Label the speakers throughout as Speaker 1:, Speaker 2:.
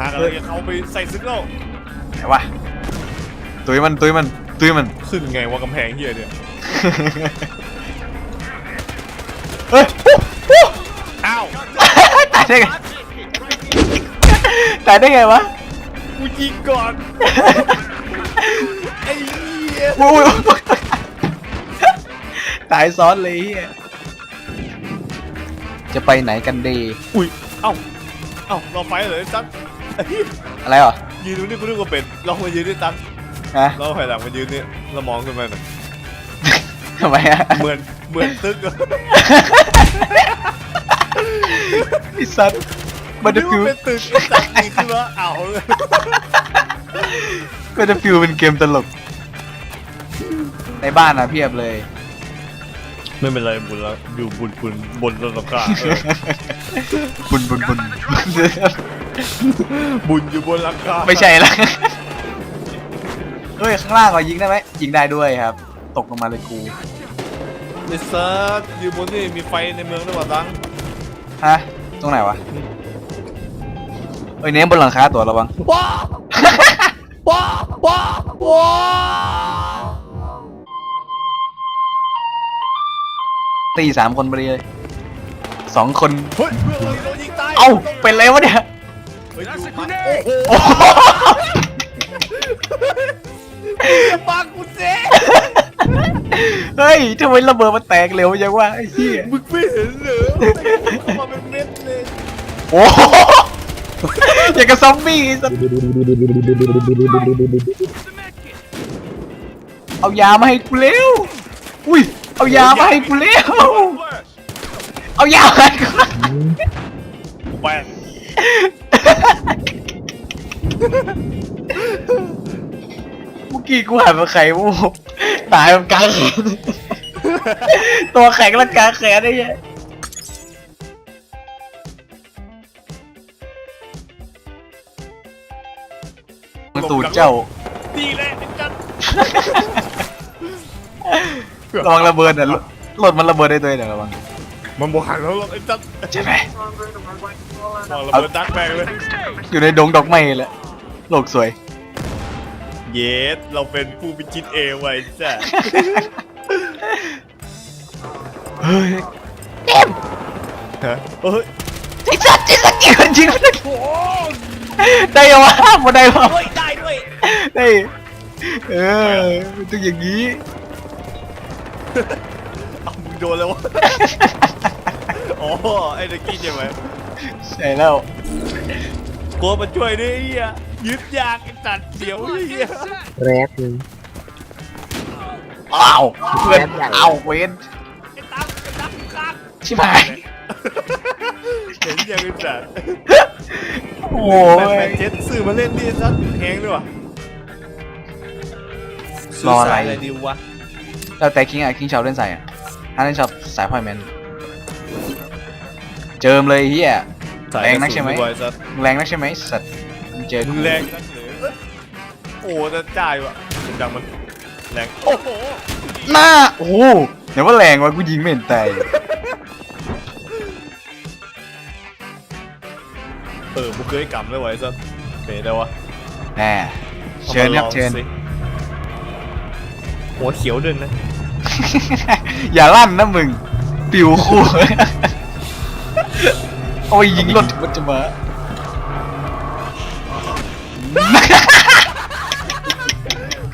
Speaker 1: หากอะไรจะเข้าไปใส่ซึกแล้ว
Speaker 2: ไหนวะตุยมันตุยมันตุยมัน
Speaker 1: ขึ้นไงว่ากำแพงเฮียเนี่ย
Speaker 2: เฮ้ยอู้อู้
Speaker 1: อ้าว
Speaker 2: ตายได้ไงตายได้ไงวะ
Speaker 1: กูยิงก่อนไอ้เหี้ย
Speaker 2: อู้อู้ตายซ้อนเลยเฮียจะไปไหนกันดี
Speaker 1: อุ้ย เอ้า เอ้าเราไฟเลยซัก
Speaker 2: อะไรเหรอ
Speaker 1: ยืนตรงนี้กูนึกว่าเป็นเรามายืนด้วยตัง
Speaker 2: ฮะ
Speaker 1: เราถอยหลังมายืนเนี่ยเรามองขึ้นมาหน่อย
Speaker 2: ทำไมอะ
Speaker 1: เหมือนเหมือนตึกอะ
Speaker 2: ไอ้สัตว์บัตเตอ
Speaker 1: นึ
Speaker 2: ร์
Speaker 1: ก
Speaker 2: ฟิว
Speaker 1: ว่าเป็นตึกไอ้สักยิงขึ้นมาเอ้า
Speaker 2: บัตเตอร์ฟิวเป็นเกมตลก ในบ้านอะเพียบเลย
Speaker 1: ไม่เป็นไรบุญแล้วอยู่บุญบุญบนต้นตะกร้าเออ
Speaker 2: บุญบุญบุญ
Speaker 1: บุญอยู่บนหลังคา
Speaker 2: ไม่ใช่ละเฮ้ยข้างล่างก็ยิงได้ไหมยิงได้ด้วยครับ ตกลงมาเลยกู
Speaker 1: ไอ้สัสอยู่บนนี่มีไฟในเมืองด้วยวะตัง
Speaker 2: ฮะตรงไหนวะเอ้ยเน้นบนหลังคาตัวระวัง
Speaker 1: ว้าวว้าวว้าวว้าว
Speaker 2: ตีสามคนพอดีเลยสองคน
Speaker 1: เฮ้ยเฮ้ยโดนยิงตาย
Speaker 2: เอ้าเป็นไรวะเนี่ย
Speaker 1: เฮ้ยอยู่มา โอ้โห
Speaker 2: โอ้โห
Speaker 1: อย่าปังกูเจ๊
Speaker 2: เฮ้ยทำไมระเบิดมันแตกเร็วจังวะไอ้เหี้ย
Speaker 1: มึงไม่เห็นเหรอมาเป็นเม็ดเลย
Speaker 2: โอ้โหอย่างกับซอมบี้ไอ้สัสเอายามาให้กูเร็วอุ้ยเอายามาให้กูเร็วเอายามาให้กู
Speaker 1: กูไป
Speaker 2: กี้กูหันมาไข่มูตายมันกลางแขนตัวแข็งแล้วกลางแขนได้ยังตูดเจ้า
Speaker 1: ดีเลยไอ้จัน
Speaker 2: ระวังระเบิดอะรถรถมันระเบิดได้ตัวเองระวัง
Speaker 1: มันบอกหันแล้วหรอกไอ้จัน
Speaker 2: ใช่ไหม
Speaker 1: วางระเบิดดักแบงเลย
Speaker 2: อยู่ในดงดอกไม้แหละโลกสวย
Speaker 1: เยส เราเป็นผู้พิชิตเอไว้จ้ะ
Speaker 2: เฮ้ย
Speaker 1: ฮะเฮ้ย
Speaker 2: ไอ้สัตว์ไอ้สัตว์ยิงมันยิงมัน
Speaker 1: โอ้โห
Speaker 2: ได้ยังวะมาได้วะ
Speaker 1: เฮ้ยได้ด้วย
Speaker 2: ได้เออมันต้องอย่างนี้
Speaker 1: เอามึงโดนแล้ววะ อ๋อ ไอ้ตะกี้ใช่ไหม
Speaker 2: ใช่แล้ว
Speaker 1: กลัวมาช่วยด้วยไอ้เฮีย ยึดยากไอ้ตัดเสียวไอ้เฮีย
Speaker 3: แรกเลย
Speaker 2: อ้าวเพื่อนอ้าวเวน
Speaker 1: ไอ้ตั๊กไอ้ตั๊กข้าง
Speaker 2: ชิบหาย
Speaker 1: เห็นยังไอ้สัตว์
Speaker 2: โอ้
Speaker 1: แบทแม
Speaker 2: ย
Speaker 1: นเจ็ดซื้อมาเล่นดิสัตว์แพงด้วยวะ
Speaker 2: รออะไร
Speaker 1: ซื้สายอะไรดีวะ
Speaker 2: แล้วแต่คิงอะคิงชอบเล่นสายอะถ้าเล่นชอบสายพอยแมนเจิมเลยเฮีย
Speaker 1: สาย
Speaker 2: แรงนักใช่ไหม
Speaker 1: กระสุด้วยสัตว์
Speaker 2: มึงแรงนักใช่ไหม สัตว์ มึงเจอ
Speaker 1: มึ
Speaker 2: กู
Speaker 1: งแรงนักเลยเอ้ยโอ้จะจ่ายวะเสียงดังมันแรงโอ้โห
Speaker 2: หน้าโอ้โหเดี๋ยวว่าแรงวะกูยิงไม่เห็นตาย
Speaker 1: เออบุเคยกำได้ไว้สัตว์เป็นได้วะ
Speaker 2: แน่เชิญครับ
Speaker 1: อามาลอง
Speaker 2: เชิญ
Speaker 1: สิหัวเขียวด้วยนะ
Speaker 2: อย่าลั่นนะมึง ปิวคู่ โอ้ยยิงรถมันจะมา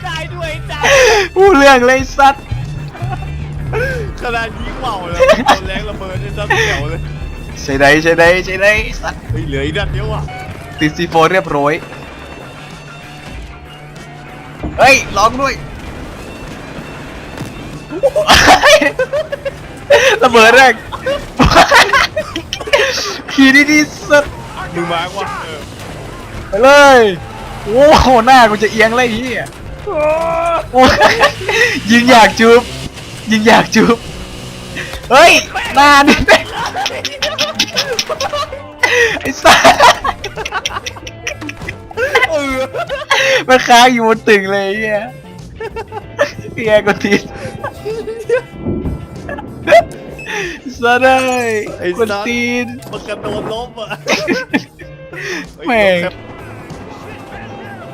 Speaker 1: ได้ด้วยจ้า
Speaker 2: พูดเรื่องเลยสัตว์
Speaker 1: ขนาดยิงเมาเลยโดนแรงระเบิดเนี่ยสัตว์เขียวเลย
Speaker 2: ใช่ได้ใช่ได้ใช่ได้สัตว์
Speaker 1: เฮ้ยเหลืออีกนัดเดียวว่ะ
Speaker 2: ติดซีโฟเรียบร้อยเฮ้ยลองด้วยระเบิดแรกขี่ดีดีๆสัตว์
Speaker 1: มึงมาว่ะเออ
Speaker 2: ไปเลย โอ้โหหน้ากูจะเอียงเลยเฮียโอ้ยยิงอยากจูบยิงอยากจูบเฮ้ยหน้านี่ไอ้สัส
Speaker 1: เออ
Speaker 2: มันค้างอยู่บนตึกเลยเฮียเฮียก็ทีสัสเลย
Speaker 1: ไอ้
Speaker 2: คน
Speaker 1: สัตว์
Speaker 2: ตีน
Speaker 1: มันกระโดดล้มอะ
Speaker 2: แม่ง
Speaker 1: เฮ้ย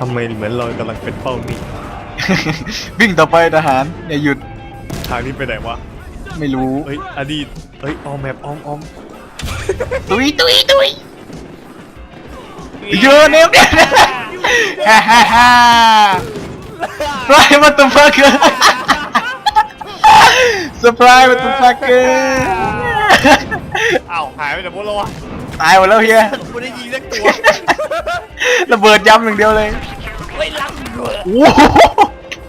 Speaker 1: ทำไมเหมือนเรากำลังเป็นเป้าหนี้
Speaker 2: วิ่งต่อไปทหารอย่าหยุด
Speaker 1: ทางนี้ไปไหนวะ
Speaker 2: ไม่รู้
Speaker 1: เฮ้ยอดีตเฮ้ยออมแมปออมออม
Speaker 2: ตุยตุยตุยเยอะเนมเนี่ยฮ่าฮ่าฮ่าไรมาตุ้มฟักเกอร์เซอร์ไพรส์มาตุ้มฟักเกอร์
Speaker 1: อ้าวหายไปจากพวกเราวะ
Speaker 2: ตายหมดแล้วเฮีย
Speaker 1: ไม่ได้ยิงสักตัว
Speaker 2: ระเบิดย้ำอย่างเดียวเลย
Speaker 1: ไม่รักด้วย
Speaker 2: โอ้โห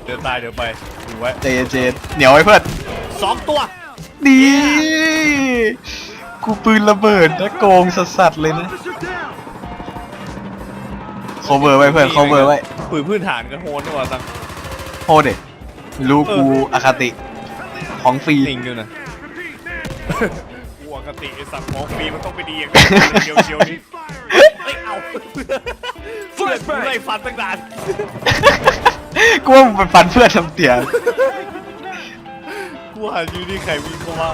Speaker 1: เดี๋ยวตายเดี๋ยวไปดูไว้
Speaker 2: เจเจนเหนียวไว้เพื่อน
Speaker 1: สองตัว
Speaker 2: ดีกูปืนระเบิดนะโกงสัสๆเลยนะ cover ไว้เพื่อน cover ไว้
Speaker 1: ปืนพื้นฐานกันโหดดีกว่าสัง
Speaker 2: โทษเด็ไม่รู้กูอคติของฟรี
Speaker 1: จริงด้วยนะ กูปกติไอ้สัตว์ของฟรีมันต้องไปดีอย่างนี้เชียวเชียวนี่ไม่เอาเพื่อนกูไล่ฟันตั้งนาน
Speaker 2: กูว่ามึงไปฟันเพื่อนทำเตียง
Speaker 1: กูหาอยู่นี่ใครวิ่งเข้ามา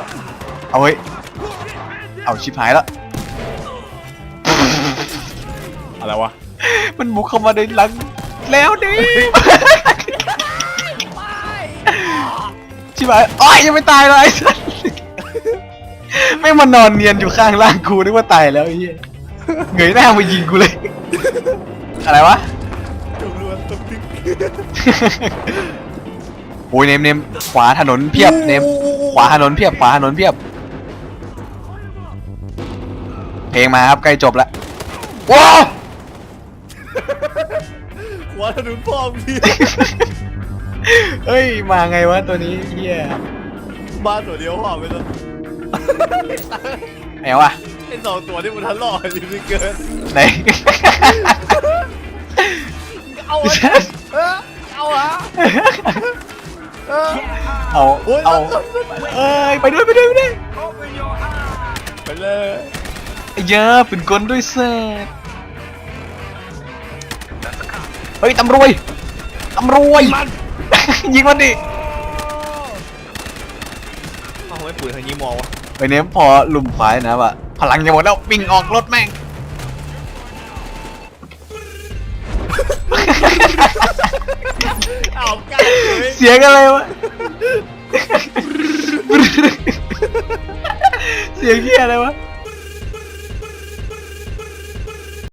Speaker 2: เอาไว้ยเอาชิบหายแล้ว
Speaker 1: อะไรวะ
Speaker 2: มันบุกเข้ามาในหลังแล้วดิชิบหายอ้อยยังไม่ตายเลย ไอ้สัสไม่งมานอนเนียนอยู่ข้างล่างกูนึกว่าตายแล้วไอ้เหี้ยเงยหน้ามายิงกูเลย อะไรวะ
Speaker 1: จงล้วนตุ๊กติ๊ก
Speaker 2: โอ้ยเนมเนมขวาถนนเพียบเนมขวาถนนเพียบขวาถนนเพียบ เพลงมาครับใกล้จบแล้วว้าว
Speaker 1: หัวถนนพ่อมึงที
Speaker 2: เฮ้ยมาไงวะตัวนี้เฮีย
Speaker 1: บ้านตัวเดียวพ่อไปแล้ว
Speaker 2: ไหนวะ
Speaker 1: ไอ้สองตัวที่มันทะเลาะกันอยู่นี่เกิน
Speaker 2: ไหน
Speaker 1: เอาอะเออเอาอะเออ
Speaker 2: เอา
Speaker 1: โอ้ย
Speaker 2: เอา เอ้ย ไปด้วยไปด้วยไปด้วย
Speaker 1: ไปเลย
Speaker 2: ไอ้เยอะปืนกลด้วยเซ่เฮ้ยตำรวจตำรวจ
Speaker 1: มัน
Speaker 2: ยิงมันดิ
Speaker 1: เอาไว้ปืนทางนี้มองวะ
Speaker 2: ไปเนี้ยพอลุมขวายนะวะพลังจะหมดแล้ววิ่งออกรถแม่ง
Speaker 1: เอากันเลย
Speaker 2: เสียงอะไรวะ เสียงเฮียอะไรวะ